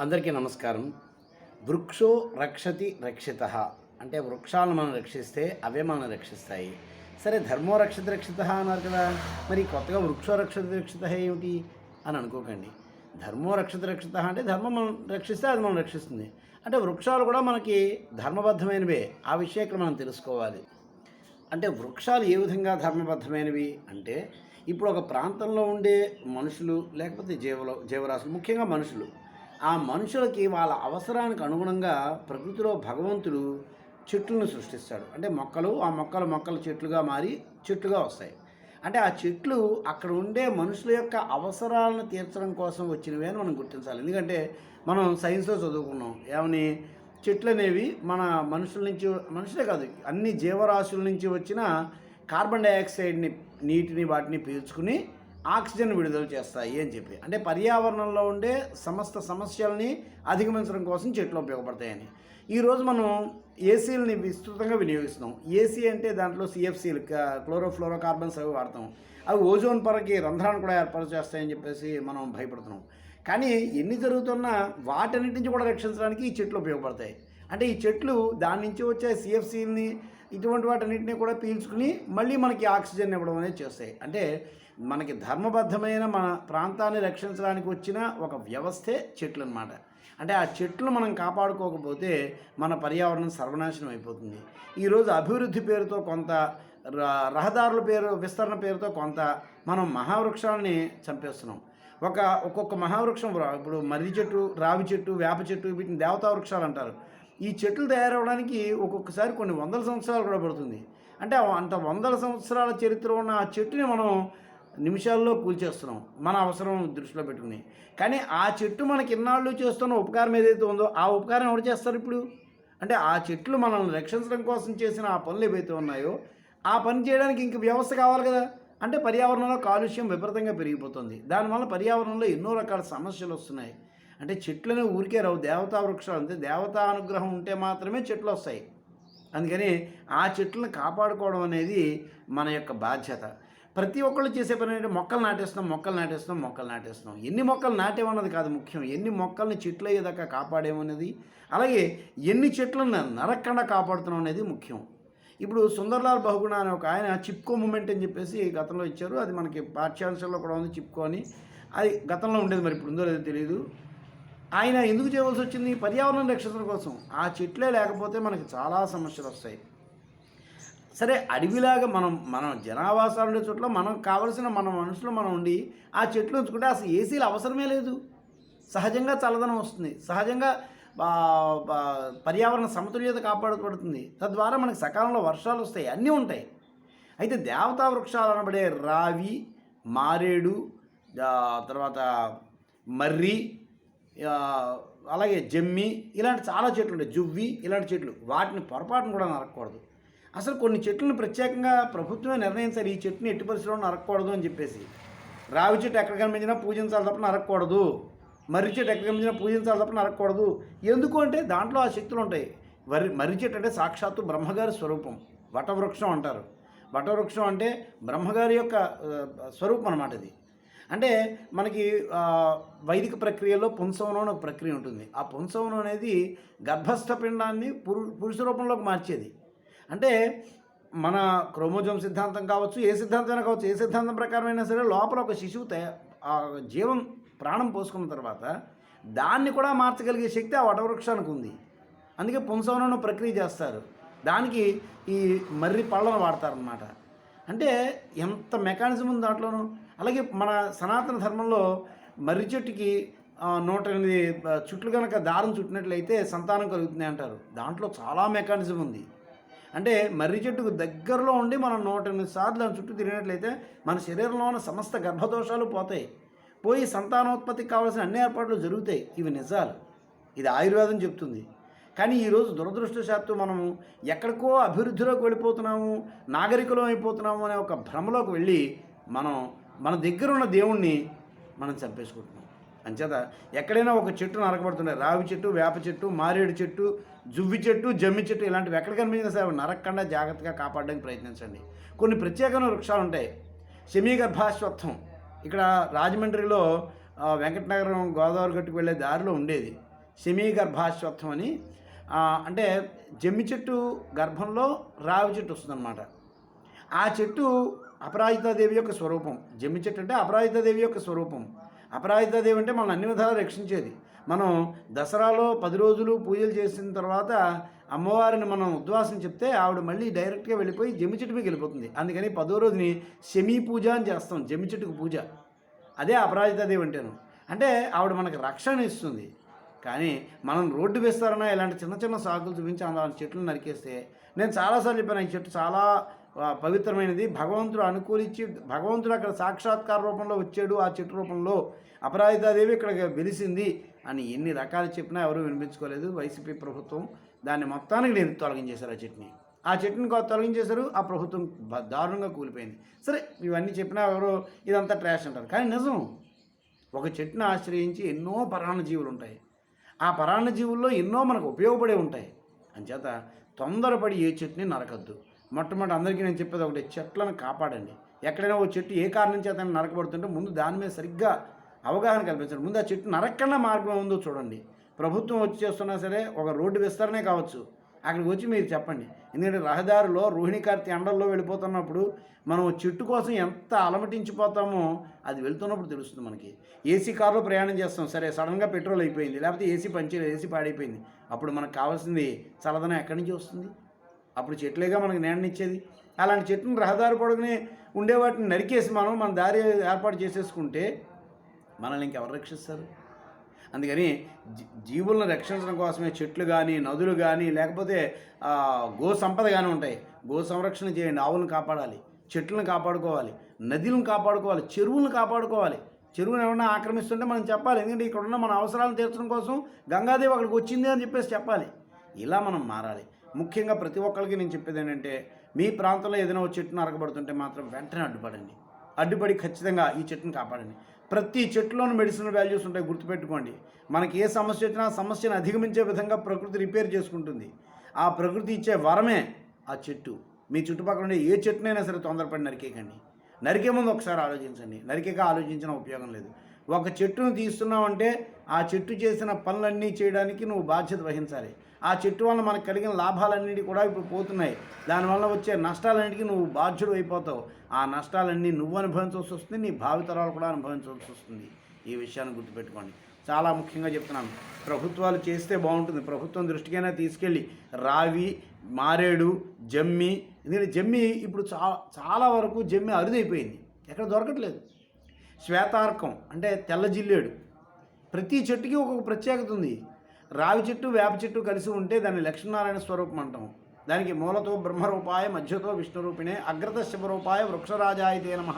అందరికీ నమస్కారం. వృక్షో రక్షతి రక్షిత. అంటే వృక్షాలను మనం రక్షిస్తే అవే మనం రక్షిస్తాయి. సరే ధర్మో రక్షిత రక్షిత అన్నారు కదా. మరి కొత్తగా వృక్షో రక్షిత రక్షిత ఏమిటి అని అనుకోకండి. ధర్మో రక్షిత రక్షిత అంటే ధర్మం మనం రక్షిస్తే అది మనం రక్షిస్తుంది. అంటే వృక్షాలు కూడా మనకి ధర్మబద్ధమైనవే. ఆ విషయం ఇక్కడ మనం తెలుసుకోవాలి. అంటే వృక్షాలు ఏ విధంగా ధర్మబద్ధమైనవి? అంటే ఇప్పుడు ఒక ప్రాంతంలో ఉండే మనుషులు లేకపోతే జీవలో జీవరాశులు ముఖ్యంగా మనుషులు ఆ మనుషులకి వాళ్ళ అవసరానికి అనుగుణంగా ప్రకృతిలో భగవంతుడు చెట్లను సృష్టిస్తాడు. అంటే మొక్కలు ఆ మొక్కలు మొక్కలు చెట్లుగా మారి చెట్లుగా వస్తాయి. అంటే ఆ చెట్లు అక్కడ ఉండే మనుషుల యొక్క అవసరాలను తీర్చడం కోసం వచ్చినవే అని మనం గుర్తించాలి. ఎందుకంటే మనం సైన్స్లో చదువుకున్నాం. ఏమని? చెట్లు అనేవి మన మనుషుల నుంచి మనుషులే కాదు అన్ని జీవరాశుల నుంచి వచ్చిన కార్బన్ డైఆక్సైడ్ని నీటిని వాటిని పీల్చుకుని ఆక్సిజన్ విడుదల చేస్తాయి అని చెప్పి. అంటే పర్యావరణంలో ఉండే సమస్త సమస్యల్ని అధిగమించడం కోసం చెట్లు ఉపయోగపడతాయని. ఈరోజు మనం ఏసీలని విస్తృతంగా వినియోగిస్తున్నాం. ఏసీ అంటే దాంట్లో సిఎఫ్సీలు క్లోరోఫ్లోరో కార్బన్స్ అవి వాడతాం. అవి ఓజోన్ పొరకి రంధ్రాన్ని కూడా ఏర్పాటు చేస్తాయని చెప్పేసి మనం భయపడుతున్నాం. కానీ ఎన్ని జరుగుతున్నా వాటన్నిటి నుంచి కూడా రక్షించడానికి ఈ చెట్లు ఉపయోగపడతాయి. అంటే ఈ చెట్లు దాని నుంచి వచ్చే సిఎఫ్సీని ఇటువంటి వాటన్నిటిని కూడా పీల్చుకుని మళ్ళీ మనకి ఆక్సిజన్ ఇవ్వడం అనేది చేస్తాయి. అంటే మనకి ధర్మబద్ధమైన మన ప్రాంతాన్ని రక్షించడానికి వచ్చిన ఒక వ్యవస్థే చెట్లు అనమాట అంటే ఆ చెట్లు మనం కాపాడుకోకపోతే మన పర్యావరణం సర్వనాశనం అయిపోతుంది. ఈరోజు అభివృద్ధి పేరుతో కొంత ర- రహదారుల పేరు విస్తరణ పేరుతో కొంత మనం మహావృక్షాలని చంపేస్తున్నాం. ఒక ఒక్కొక్క మహావృక్షం ఇప్పుడు మర్రి చెట్టు రావి చెట్టు వేప చెట్టు వీటిని దేవతా వృక్షాలు అంటారు. ఈ చెట్లు తయారవడానికి ఒక్కొక్కసారి కొన్ని వందల సంవత్సరాలు కూడా పడుతుంది. అంటే అంత వందల సంవత్సరాల చరిత్ర ఉన్న ఆ చెట్టుని మనం నిమిషాల్లో కూల్చేస్తున్నాం మన అవసరం దృష్టిలో పెట్టుకుని. కానీ ఆ చెట్టు మనకి ఇన్నాళ్ళు చేస్తున్న ఉపకారం ఏదైతే ఉందో ఆ ఉపకారం ఎవరు చేస్తారు ఇప్పుడు? అంటే ఆ చెట్లు మనల్ని రక్షించడం కోసం చేసిన ఆ పనులు ఏవైతే ఉన్నాయో ఆ పని చేయడానికి ఇంక వ్యవస్థ కావాలి కదా? అంటే పర్యావరణంలో కాలుష్యం విపరీతంగా పెరిగిపోతుంది. దానివల్ల పర్యావరణంలో ఎన్నో రకాల సమస్యలు వస్తున్నాయి. అంటే చెట్లనే ఊరికే రావు. దేవతా వృక్షాలు అంతే. దేవతా అనుగ్రహం ఉంటే మాత్రమే చెట్లు వస్తాయి. అందుకని ఆ చెట్లను కాపాడుకోవడం అనేది మన యొక్క బాధ్యత. ప్రతి ఒక్కళ్ళు చేసే పని ఏంటంటే మొక్కలు నాటేస్తున్నాం మొక్కలు నాటేస్తున్నాం మొక్కలు నాటేస్తున్నాం. ఎన్ని మొక్కలు నాటేమన్నది కాదు ముఖ్యం. ఎన్ని మొక్కల్ని చెట్లు అయ్యేదాకా కాపాడేమన్నది? అలాగే ఎన్ని చెట్లను నరక్కుండా కాపాడుతున్నాం అనేది ముఖ్యం. ఇప్పుడు సుందర్లాల్ బహుగుణ అనే ఒక ఆయన చిప్కో మూమెంట్ అని చెప్పేసి గతంలో ఇచ్చారు. అది మనకి పాఠ్యాంశాల్లో కూడా ఉంది చిప్కో అని. అది గతంలో ఉండేది మరి ఇప్పుడు ఉందో లేదో తెలియదు ఆయన ఎందుకు చేయవలసి వచ్చింది? పర్యావరణ రక్షణ కోసం. ఆ చెట్లే లేకపోతే మనకి చాలా సమస్యలు వస్తాయి. సరే అడవిలాగా మనం మనం జనావాసాలు ఉండే చోట్ల మనం కావలసిన మన మనసులో మనం ఉండి ఆ చెట్లు ఉంచుకుంటే అసలు ఏసీలు అవసరమే లేదు. సహజంగా చల్లదనం వస్తుంది. సహజంగా పర్యావరణ సమతుల్యత కాపాడబడుతుంది తద్వారా మనకి సకాలంలో వర్షాలు వస్తాయి అన్నీ ఉంటాయి. అయితే దేవతా వృక్షాలు అనబడే రావి మారేడు తర్వాత మర్రి అలాగే జమ్మి ఇలాంటి చాలా చెట్లు ఉంటాయి. జువ్వి ఇలాంటి చెట్లు. వాటిని పొరపాటును కూడా నరకకూడదు. అసలు కొన్ని చెట్లను ప్రత్యేకంగా ప్రభుత్వమే నిర్ణయించాలి. ఈ చెట్టుని ఎట్టి పరిస్థితుల్లో నరకకూడదు అని చెప్పేసి. రావి చెట్టు ఎక్కడ కనిపించినా పూజించాలి తప్ప నరకకూడదు. మర్రి చెట్టు ఎక్కడ కనిపించినా పూజించాలి తప్ప నరకకూడదు. ఎందుకు అంటే దాంట్లో ఆ శక్తులు ఉంటాయి. వరి మర్రి చెట్టు అంటే సాక్షాత్తు బ్రహ్మగారి స్వరూపం. వటవృక్షం అంటారు. వటవృక్షం అంటే బ్రహ్మగారి యొక్క స్వరూపం అన్నమాట ఇది. అంటే మనకి వైదిక ప్రక్రియలో పుంసవనం అనే ఒక ప్రక్రియ ఉంటుంది. ఆ పుంసవనం అనేది గర్భస్థ పిండాన్ని పురు పురుష రూపంలోకి మార్చేది. అంటే మన క్రోమోజోమ్ సిద్ధాంతం కావచ్చు ఏ సిద్ధాంతం కావచ్చు ఏ సిద్ధాంతం ప్రకారం అయినా సరే లోపల ఒక శిశువు తయ ఆ జీవం ప్రాణం పోసుకున్న తర్వాత దాన్ని కూడా మార్చగలిగే శక్తి ఆ వటవృక్షానికి ఉంది. అందుకే పుంసవనం ప్రక్రియ చేస్తారు. దానికి ఈ మర్రి పళ్ళను వాడతారనమాట అంటే ఎంత మెకానిజం ఉంది దాంట్లోనూ? అలాగే మన సనాతన ధర్మంలో మర్రి చెట్టుకి నూట ఎనిమిది చుట్లు కనుక దారం చుట్టినట్లయితే సంతానం కలుగుతుంది అంటారు. దాంట్లో చాలా మెకానిజం ఉంది. అంటే మర్రి చెట్టుకు దగ్గరలో ఉండి మనం నూట ఎనిమిది సార్లు దాని చుట్టూ తిరిగినట్లయితే మన శరీరంలో ఉన్న సమస్త గర్భదోషాలు పోతాయి. పోయి సంతానోత్పత్తికి కావాల్సిన అన్ని ఏర్పాట్లు జరుగుతాయి. ఇవి నిజాలు. ఇది ఆయుర్వేదం చెప్తుంది. కానీ ఈరోజు దురదృష్టశాత్తు మనము ఎక్కడికో అభివృద్ధిలోకి వెళ్ళిపోతున్నాము నాగరికులం అయిపోతున్నాము అనే ఒక భ్రమలోకి వెళ్ళి మనం మన దగ్గర ఉన్న దేవుణ్ణి మనం చంపేసుకుంటున్నాం. అంచేత ఎక్కడైనా ఒక చెట్టు నరకబడుతున్నాయి రావి చెట్టు వేప చెట్టు మారేడు చెట్టు జువ్వి చెట్టు జమ్మి చెట్టు ఇలాంటివి ఎక్కడ కనిపించినా సరే? నరకకుండా జాగ్రత్తగా కాపాడడానికి ప్రయత్నించండి. కొన్ని ప్రత్యేకమైన వృక్షాలు ఉంటాయి. సెమీగర్భాశ్వత్వం ఇక్కడ రాజమండ్రిలో వెంకటనగరం గోదావరి గట్టుకు వెళ్ళే దారిలో ఉండేది. సెమీగర్భాశ్వత్వం అని. అంటే జమ్మి చెట్టు గర్భంలో రావి చెట్టు వస్తుందన్నమాట. ఆ చెట్టు అపరాజితాదేవి యొక్క స్వరూపం. జమ్మి చెట్టు అంటే అపరాజితాదేవి యొక్క స్వరూపం. అపరాజితాదేవి అంటే మనం అన్ని విధాలు రక్షించేది. మనం దసరాలో పది రోజులు పూజలు చేసిన తర్వాత అమ్మవారిని మనం ఉద్వాసం చెప్తే ఆవిడ మళ్ళీ డైరెక్ట్గా వెళ్ళిపోయి జమి చెట్టు మీకు వెళ్ళిపోతుంది. అందుకని పదో రోజుని శమీ పూజ అని చేస్తాం జమి చెట్టుకు పూజ. అదే అపరాజితాదేవి అంటేను. అంటే ఆవిడ మనకి రక్షణ ఇస్తుంది. కానీ మనం రోడ్డు వేస్తారన్నా ఇలాంటి చిన్న చిన్న సాకులు చూపించి అలాంటి చెట్లు నరికేస్తే నేను చాలాసార్లు చెప్పాను ఈ చెట్టు చాలా పవిత్రమైనది. భగవంతుడు అనుకూలించి భగవంతుడు అక్కడ సాక్షాత్కార రూపంలో వచ్చాడు. ఆ చెట్టు రూపంలో అపరాజితాదేవి ఇక్కడ వెలిసింది అని ఎన్ని రకాలు చెప్పినా ఎవరూ వినిపించుకోలేదు. వైసీపీ ప్రభుత్వం దాన్ని మొత్తానికి నేను తొలగించేశారు ఆ చెట్టుని. ఆ చెట్టుని తొలగించేశారు. ఆ ప్రభుత్వం దారుణంగా కూలిపోయింది. సరే ఇవన్నీ చెప్పినా ఎవరు ఇదంతా ట్రాష్ అంటారు. కానీ నిజం ఒక చెట్టును ఆశ్రయించి ఎన్నో పరాణ జీవులు ఉంటాయి. ఆ పరాణ జీవుల్లో ఎన్నో మనకు ఉపయోగపడే ఉంటాయి. అంచేత తొందరపడి ఏ చెట్టుని నరకద్దు. మొట్టమొదటి అందరికీ నేను చెప్పేది ఒకటి చెట్లను కాపాడండి. ఎక్కడైనా ఓ చెట్టు ఏ కారణం చేత నరకబడుతుంటే ముందు దాని మీద సరిగ్గా అవగాహన కల్పించండి. ముందు ఆ చెట్టు నరకన్నా మార్గం ఉందో చూడండి. ప్రభుత్వం వచ్చి చేస్తున్నా సరే ఒక రోడ్డు విస్తరణే కావచ్చు. అక్కడికి వచ్చి మీరు చెప్పండి. ఎందుకంటే రహదారిలో రోహిణి కార్తీ ఎండల్లో వెళ్ళిపోతున్నప్పుడు మనం చెట్టు కోసం ఎంత అలమటించిపోతామో అది వెళ్తున్నప్పుడు తెలుస్తుంది మనకి. ఏసీ కారులో ప్రయాణం చేస్తాం. సరే సడన్గా పెట్రోల్ అయిపోయింది. లేకపోతే ఏసీ పంచేది ఏసీ పాడైపోయింది. అప్పుడు మనకు కావాల్సింది చల్లదనం ఎక్కడి నుంచి వస్తుంది? అప్పుడు చెట్లేగా మనకి నీడనిచ్చేది అలాంటి చెట్లను రహదారి పొడుగునే ఉండే వాటిని నరికేసి మనం మన దారి ఏర్పాటు చేసేసుకుంటే మనల్ని ఇంకెవరు రక్షిస్తారు? అందుకని జీ- జీవులను రక్షించడం కోసమే చెట్లు కానీ నదులు కానీ లేకపోతే గో సంపద కానీ ఉంటాయి. గో సంరక్షణ చేయండి ఆవులను కాపాడాలి చెట్లను కాపాడుకోవాలి నదులను కాపాడుకోవాలి చెరువులను కాపాడుకోవాలి. చెరువును ఎవరైనా ఆక్రమిస్తుంటే మనం చెప్పాలి. ఎందుకంటే ఇక్కడ ఉన్న మన అవసరాలను తీర్చడం కోసం గంగాదేవి అక్కడికి వచ్చింది అని చెప్పేసి చెప్పాలి. ఇలా మనం మారాలి. ముఖ్యంగా ప్రతి ఒక్కరికి నేను చెప్పేది ఏంటంటే మీ ప్రాంతంలో ఏదైనా ఒక చెట్టును అరగబడుతుంటే మాత్రం వెంటనే అడ్డుపడండి. అడ్డుపడి ఖచ్చితంగా ఈ చెట్టును కాపాడండి. ప్రతి చెట్టులోనూ మెడిసినల్ వాల్యూస్ ఉంటాయి గుర్తుపెట్టుకోండి. మనకి ఏ సమస్య వచ్చినా సమస్యను అధిగమించే విధంగా ప్రకృతి రిపేర్ చేసుకుంటుంది. ఆ ప్రకృతి ఇచ్చే వరమే ఆ చెట్టు. మీ చుట్టుపక్కల ఉండే ఏ చెట్టునైనా సరే తొందరపడి నరికేయకండి. నరికే ముందు ఒకసారి ఆలోచించండి. నరికేక ఆలోచించిన ఉపయోగం లేదు. ఒక చెట్టును తీస్తున్నావంటే ఆ చెట్టు చేసిన పనులన్నీ చేయడానికి నువ్వు బాధ్యత వహించాలి. ఆ చెట్టు వల్ల మనకు కలిగిన లాభాలన్నిటి కూడా ఇప్పుడు పోతున్నాయి. దానివల్ల వచ్చే నష్టాలన్నిటికీ నువ్వు బాధ్యుడు అయిపోతావు. ఆ నష్టాలన్నీ నువ్వు అనుభవించాల్సి వస్తుంది నీ భావితరాలు కూడా అనుభవించాల్సి వస్తుంది. ఈ విషయాన్ని గుర్తుపెట్టుకోండి. చాలా ముఖ్యంగా చెప్తున్నాను. ప్రభుత్వాలు చేస్తే బాగుంటుంది. ప్రభుత్వం దృష్టికైనా తీసుకెళ్ళి రావి మారేడు జమ్మి ఎందుకంటే జమ్మి ఇప్పుడు చా చాలా వరకు జమ్మి అరుదైపోయింది. ఎక్కడ దొరకట్లేదు. శ్వేతార్కం అంటే తెల్ల జిల్లేడు. ప్రతి చెట్టుకి ఒక్కొక్క ప్రత్యేకత ఉంది. రావి చెట్టు వేప చెట్టు కలిసి ఉంటే దాన్ని లక్ష్మీనారాయణ స్వరూపం అంటాం. దానికి మూలతో బ్రహ్మరూపాయ మధ్యతో విష్ణురూపిణే అగ్రత శివరూపాయ వృక్షరాజాయితే నమ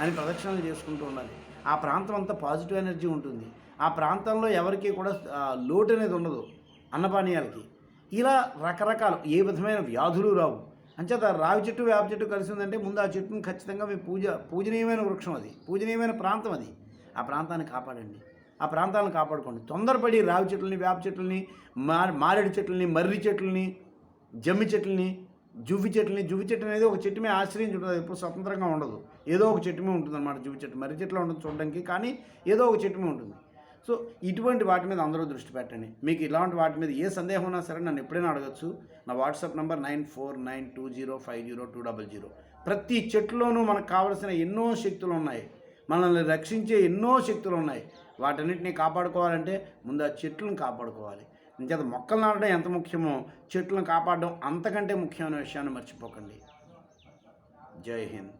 అని ప్రదక్షిణలు చేసుకుంటూ ఉండాలి. ఆ ప్రాంతం అంతా పాజిటివ్ ఎనర్జీ ఉంటుంది. ఆ ప్రాంతంలో ఎవరికి కూడా లోటు అనేది ఉండదు అన్నపానీయాలకి. ఇలా రకరకాల ఏ విధమైన వ్యాధులు రావు. అంచేత రావి చెట్టు వేప చెట్టు కలిసి ఉందంటే ముందు ఆ చెట్టును ఖచ్చితంగా మీ పూజ పూజనీయమైన వృక్షం అది. పూజనీయమైన ప్రాంతం అది. ఆ ప్రాంతాన్ని కాపాడండి. ఆ ప్రాంతాలను కాపాడుకోండి. తొందరపడి రావి చెట్లని వేప చెట్లని మా మారేడు చెట్లని మర్రి చెట్లని జమ్మి చెట్లని జువ్వి చెట్లని జువ్వి చెట్టు అనేది ఒక చెట్టు మీద ఆశ్రయించుంటుంది ఎప్పుడు స్వతంత్రంగా ఉండదు. ఏదో ఒక చెట్టు మీద ఉంటుంది అనమాట జువ్వి చెట్టు. మర్రి చెట్లో ఉంటుంది చూడడానికి కానీ ఏదో ఒక చెట్టు మీద ఉంటుంది. సో ఇటువంటి వాటి మీద అందరూ దృష్టి పెట్టండి. మీకు ఇలాంటి వాటి మీద ఏ సందేహం ఉన్నా సరే నన్ను ఎప్పుడైనా అడగచ్చు. నా WhatsApp number nine four nine two zero five zero two double zero. ప్రతి చెట్టులోనూ మనకు కావలసిన ఎన్నో శక్తులు ఉన్నాయి మనల్ని రక్షించే ఎన్నో శక్తులు ఉన్నాయి వాటన్నిటిని కాపాడుకోవాలంటే ముందు ఆ చెట్లను కాపాడుకోవాలి. ఇంకేత మొక్కలు నాటడం ఎంత ముఖ్యమో చెట్లను కాపాడడం అంతకంటే ముఖ్యమైన విషయాన్ని మర్చిపోకండి. జై హింద్.